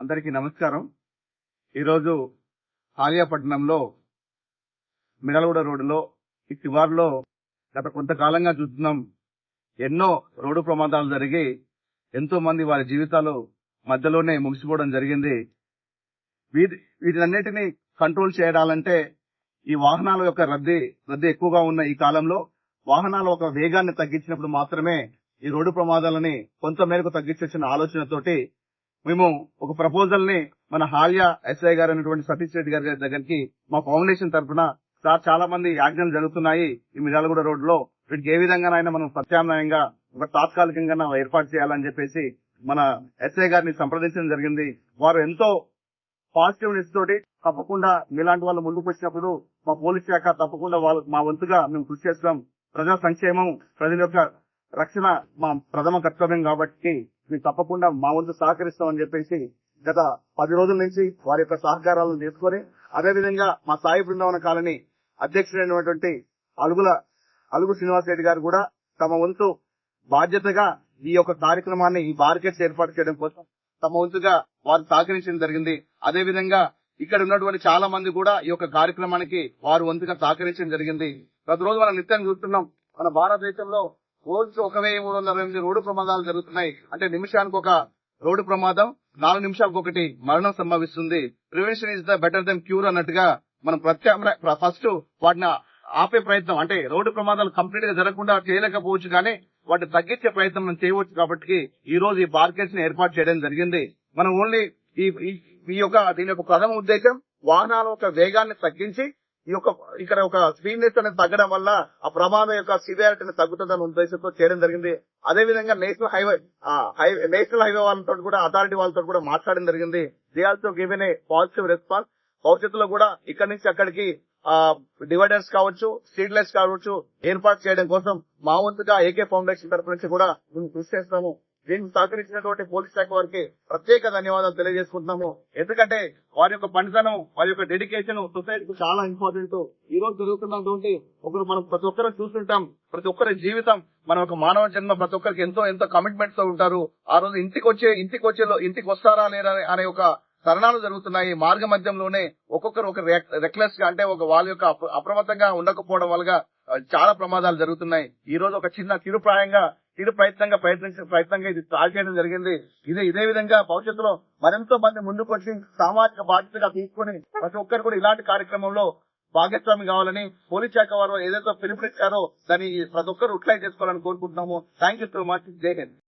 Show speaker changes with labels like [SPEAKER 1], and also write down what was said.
[SPEAKER 1] అందరికీ నమస్కారం. ఈరోజు ఆలియాపట్నంలో మిడలగూడ రోడ్డులో ఈ శివార్లో గత కొంతకాలంగా చూస్తున్నాం ఎన్నో రోడ్డు ప్రమాదాలు జరిగి ఎంతో మంది వారి జీవితాలు మధ్యలోనే ముగిసిపోవడం జరిగింది. వీటి వీటినన్నిటినీ కంట్రోల్ చేయాలంటే ఈ వాహనాల యొక్క రద్దీ రద్దీ ఎక్కువగా ఉన్న ఈ కాలంలో వాహనాల ఒక వేగాన్ని తగ్గించినప్పుడు మాత్రమే ఈ రోడ్డు ప్రమాదాలని కొంత మేరకు తగ్గించొచ్చిన ఆలోచనతోటి మేము ఒక ప్రపోజల్ని మన హాల్యా ఎస్ఐ గారు అనేటువంటి సతీష్ రెడ్డి గారి దగ్గరికి మా ఫౌండేషన్ తరఫున సార్ చాలా మంది యాజ్ఞలు జరుగుతున్నాయి. ఈ మిర్యాలగూడ రోడ్లో వీటికి ఏ విధంగానైనా మనం ప్రత్యామ్నాయంగా ఒక తాత్కాలికంగా ఏర్పాటు చేయాలని చెప్పేసి మన ఎస్ఐ గారిని సంప్రదించడం జరిగింది. వారు ఎంతో పాజిటివ్నెస్ తోటి తప్పకుండా మీలాంటి వాళ్ళు ముందుకు వచ్చినప్పుడు మా పోలీస్ శాఖ తప్పకుండా వాళ్ళు మా వంతుగా మేము కృషి చేస్తాం ప్రజా సంక్షేమం ప్రజల యొక్క రక్షణ మా ప్రథమ కర్తవ్యం కాబట్టి మేము తప్పకుండా మా వంతు సహకరిస్తామని చెప్పేసి గత పది రోజుల నుంచి వారి యొక్క సహకారాలను తీసుకొని అదేవిధంగా మా సాయి బృందావన కాలనీ అధ్యక్షుడైనటువంటి అలుగుల అలుగు శ్రీనివాస్ రెడ్డి గారు కూడా తమ వంతు బాధ్యతగా ఈ యొక్క కార్యక్రమాన్ని ఈ బార్కెట్స్ ఏర్పాటు చేయడం కోసం తమ వంతుగా వారు సహకరించడం జరిగింది. అదే విధంగా ఇక్కడ ఉన్నటువంటి చాలా మంది కూడా ఈ యొక్క కార్యక్రమానికి వారు వంతుగా సహకరించడం జరిగింది. ప్రతిరోజు మనం నిత్యం చూస్తున్నాం మన భారతదేశంలో రోజు ఒక వెయ్యి మూడు వందల ఎనిమిది రోడ్డు ప్రమాదాలు జరుగుతున్నాయి. అంటే నిమిషానికి ఒక రోడ్డు ప్రమాదం నాలుగు నిమిషాలకు ఒకటి మరణం సంభవిస్తుంది. Prevention is the better than cure అన్నట్టుగా మనం ప్రత్యామ్నాయ ఫస్ట్ వాటిని ఆపే ప్రయత్నం. అంటే రోడ్డు ప్రమాదాలు కంప్లీట్గా జరగకుండా చేయలేకపోవచ్చు కానీ వాటిని తగ్గించే ప్రయత్నం మనం చేయవచ్చు కాబట్టి ఈ రోజు ఈ బార్కెట్స్ని ఏర్పాటు చేయడం జరిగింది. మనం ఓన్లీ ఈ ఈ- ఈ యొక్క దీని యొక్క ప్రథమ ఉద్దేశం వాహనాల యొక్క వేగాన్ని తగ్గించి ఈ యొక్క ఇక్కడ ఒక స్పీడ్నెస్ అనేది తగ్గడం వల్ల ఆ ప్రమాదం యొక్క సివియారిటీని తగ్గుతుందన్న ఉద్దేశంతో చేయడం జరిగింది. అదే విధంగా national highway highway national highway వాళ్ళతో కూడా అథారిటీ వాళ్ళతో కూడా మాట్లాడడం జరిగింది. They also given a positive response. భవిష్యత్తులో కూడా ఇక్కడి నుంచి అక్కడికి డివైడర్స్ కావచ్చు స్ట్రీట్ కావచ్చు ఏర్పాటు చేయడం కోసం మా వంతుగా ఏకే ఫౌండేషన్ తరపు నుంచి కూడా మేము కృషి చేస్తాము దీనికి సహకరించినటువంటి పోలీస్ శాఖ వారికి ప్రత్యేక ధన్యవాదాలు తెలియజేసుకుంటున్నాము. ఎందుకంటే వారి యొక్క పనితనం వారి యొక్క డెడికేషన్ సొసైటీకి చాలా ఇంపార్టెంట్. ఈ రోజు జరుగుతున్నటువంటి ఒకరు మనం ప్రతి ఒక్కరు చూస్తుంటాం. ప్రతి ఒక్కరి జీవితం మన ఒక మానవ జన్మ ప్రతి ఒక్కరికి ఎంతో ఎంతో కమిట్మెంట్తో ఉంటారు. ఆ రోజు ఇంటికి వచ్చే ఇంటికి వచ్చే ఇంటికి వస్తారా లేరా అనే ఒక తరుణాలు జరుగుతున్నాయి. మార్గ మధ్యంలోనే ఒక్కొక్కరు ఒక రెక్లెస్గా అంటే ఒక వాళ్ళ యొక్క అప్రమత్తంగా ఉండకపోవడం వల్ల చాలా ప్రమాదాలు జరుగుతున్నాయి. ఈ రోజు ఒక చిన్న చిరుప్రాయంగా చిరు ప్రయత్నంగా ప్రయత్నించే ప్రయత్నంగా ఇది స్టార్ట్ చేయడం జరిగింది. ఇదే ఇదే విధంగా భవిష్యత్తులో మరెంతో మంది ముందుకు వచ్చి సామాజిక బాధ్యతగా తీసుకొని ప్రతి ఒక్కరు కూడా ఇలాంటి కార్యక్రమంలో భాగస్వామి కావాలని పోలీస్ శాఖ వారు ఏదైతే పిలుపునిచ్చారో దాన్ని ప్రతి ఒక్కరు ఉట్లై చేసుకోవాలని కోరుకుంటున్నాము. థ్యాంక్ యూ సో మచ్ జై హింద్